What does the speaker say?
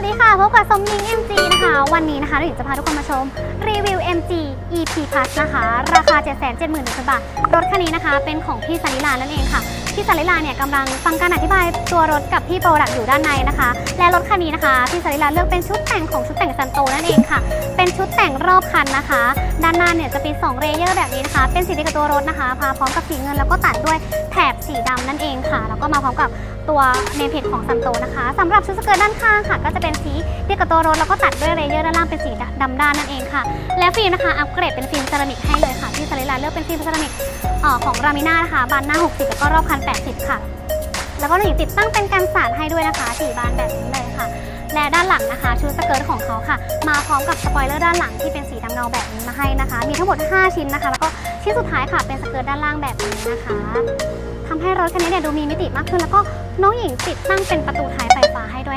วัสดีค่ะ พบกับสมยิง MG นะคะ วันนี้นะคะเราจะพาทุกคนมาชม รีวิว MG EP Plus นะคะ ราคา 771,000 บาท รถคันนี้นะคะ เป็นของพี่สาริลานั่นเองค่ะ พี่สาริลาเนี่ยกำลังฟังการอธิบายตัวรถกับพี่โปรดักอยู่ด้านในนะคะ และรถคันนี้นะคะ พี่สาริลาเลือกเป็นชุดแต่งของชุดแต่งซันโตนั่นเองค่ะ เป็นชุดแต่งรอบคันนะคะ ด้านหน้าเนี่ยจะเป็น2เรเยอร์แบบนี้นะคะ เป็นสีเดียวกับตัวรถนะคะ พาพร้อมกับสีเงินแล้วก็ตัดด้วยแถบสีดำนั่นเอง ค่ะ แล้วก็มาพร้อมกับตัวเนมเพจของซันโตนะคะสำหรับชุดสเกิร์ตด้านข้างค่ะ ก็จะเป็นสีเดียวกับตัวรถแล้วก็ตัดด้วยเรเยอร์ด้านล่างเป็นสีดำด้านนั่นเองค่ะ และฟิล์มนะคะอัปเกรดเป็นฟิล์มเซรามิกให้เลยค่ะที่ซาริลาเลือกเป็นฟิล์มเซรามิกออของรามิน่านะคะบานหน้า 60 แล้วก็รอบคัน 80 ค่ะ แล้วก็หนึ่งติดตั้งเป็นกันสาดให้ด้วยนะคะสีบานแบบนี้เลยค่ะ และด้านหลังนะคะชุดสเกิร์ตของเขาค่ะ มาพร้อมกับสปอยเลอร์ด้านหลังที่เป็นสีดำเงาแบบนี้มาให้นะคะ มีทั้งหมด 5 ชิ้นนะคะ แล้วก็ชิ้นสุดท้ายค่ะเป็นสเกิร์ตด้านล่างแบบนี้นะคะ ทำให้รถคันนี้เนี่ยดูมีมิติมากขึ้น แล้วก็น้องหญิงติดตั้งเป็นประตูท้ายไฟฟ้าให้ด้วยค่ะ